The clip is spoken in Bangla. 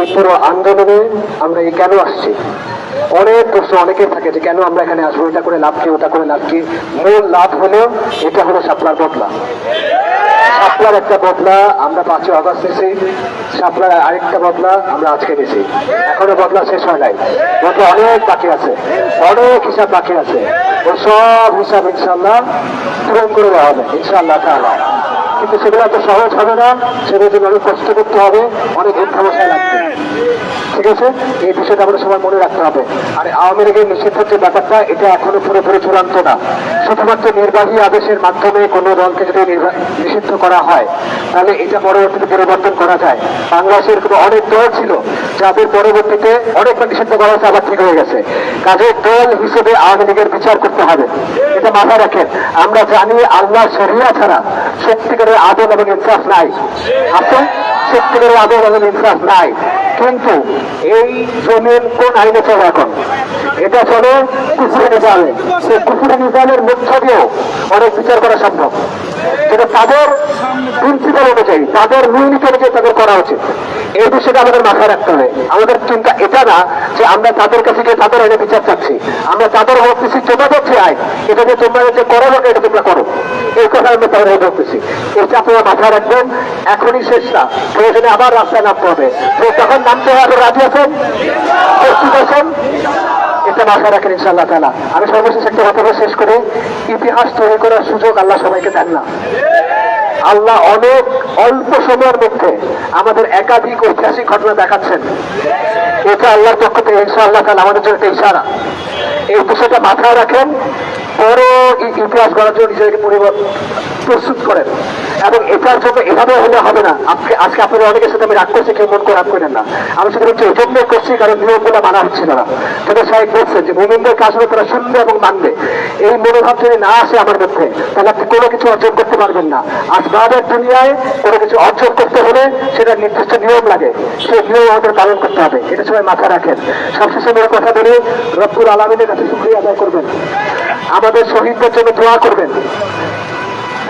এই পুরো আন্দোলনে আমরা এই কেন আসছি? অনেক প্রশ্ন অনেকের থাকে যে কেন আমরা এখানে আসব, এটা করে লাভ কি, ওটা করে লাভ কি? মূল লাভ হলো এটা হলো সাপলার বদলা। সাপলার একটা বদলা আমরা পাঁচই অগস্ট নিয়েছি সাপলার আরেকটা বদলা আমরা আজকে নিয়েছি এখনও বদলা শেষ হয় নাই। বদলা অনেক বাকি আছে, অনেক হিসাব বাকি আছে। ও সব হিসাব ইনশাল্লাহ পূরণ করে দেওয়া হবে ইনশাল্লাহ তাহলে কিন্তু সেগুলো এত সহজ হবে না সেগুলোর জন্য অনেক কষ্ট করতে হবে, অনেক অধ্যাবসায় লাগবে। ঠিক আছে? এই বিষয়টা আমাদের সবাই মনে রাখতে হবে। আর আওয়ামী লীগের নিষিদ্ধ যে ব্যাপারটা, এটা এখনও পুরোপুরি চূড়ান্ত না। শুধুমাত্র নির্বাহী আদেশের মাধ্যমে কোনো দলকে যদি নিষিদ্ধ করা হয়, তাহলে এটা পরবর্তীতে পরিবর্তন করা যায়। বাংলাদেশের কোনো অনেক দল ছিল, যাদের পরবর্তীতে অনেকবার নিষিদ্ধ করা হয়েছে, আবার ঠিক হয়ে গেছে। কাজে দল হিসেবে আওয়ামী লীগের বিচার করতে হবে। এটা মাথায় রাখেন। আমরা জানি, আল্লাহ শরিয়া ছাড়া সত্যিকারের আদল এবং ইনসাফ নাই। আছে সত্যিকারের আদল এবং ইনসাফ নাই। কিন্তু এই জমিন কোন আইনে চলে এখন? এটা চলে কুফুরি নিজামে। সেই কুফুরি নিজামের মধ্য দিয়েও অনেক বিচার করা সম্ভব। যেটা তাদের প্রিন্সিপাল অনুযায়ী, তাদের রুল অনুযায়ী তাদের করা উচিত। এই বিষয়টা আমাদের মাথায় রাখতে হবে। আমাদের চিন্তা এটা না যে আমরা তাদের কাছে গিয়ে তাদের আইনে বিচার চাচ্ছি। আমরা তাদের বলতেছি তোমাদের যে আইন এটা যে তোমরা যে করো না এটা তোমরা করো। এই কথা আমরা তাদের বলতেছি। এটা আপনারা মাথায় রাখবেন, এখনই শেষ না। প্রয়োজনে আবার রাস্তায় নামতে হবে। তো তখন নামতে হবে রাজি আছেন? প্রস্তুত আছেন? এটা মাথায় রাখেন ইনশাআল্লাহ তালা আমি সর্বশেষ একটা কথা শেষ করি ইতিহাস তৈরি করার সুযোগ আল্লাহ সবাইকে দেন না। আল্লাহ অনেক অল্প সময়ের মধ্যে আমাদের একাধিক ঐতিহাসিক ঘটনা দেখাচ্ছেন। এটা আল্লাহর পক্ষ থেকে ইনশাআল্লাহ তালা আমাদের জন্য একটা ইশারা। এই বিষয়টা মাথায় রাখেন। বড় ইতিহাস গড়ার জন্য নিজেকে পরিবর্তন প্রস্তুত করেন। এবং এটার জন্য এভাবে হলে হবে না। আজকে আজকে আপনাদের অনেকের সাথে আমি রাগ করছি, কেউ মন করে রাগ করেন না। আমি সেটা হচ্ছে এই জন্যই করছি, কারণ নিয়মগুলো মানা হচ্ছিল না। তবে সাহেব বলছেন যে মোমিনদের কাজ হলে তারা শুনবে এবং মানবে। এই মনোভাব যদি না আসে আমার মধ্যে, তাহলে আপনি কোনো কিছু অর্জন করতে পারবেন না। আসবাবের দুনিয়ায় কোনো কিছু অর্জন করতে হলে সেটা নির্দিষ্ট নিয়ম লাগে। সেই নিয়ম আমাদের পালন করতে হবে। এটা সবাই মাথায় রাখেন। সবশেষে মেরে কথা বলি, রব্বুল আলমিনের কাছে শুক্রিয়া আদায় করবেন। আমাদের শহীদদের জন্য দোয়া করবেন।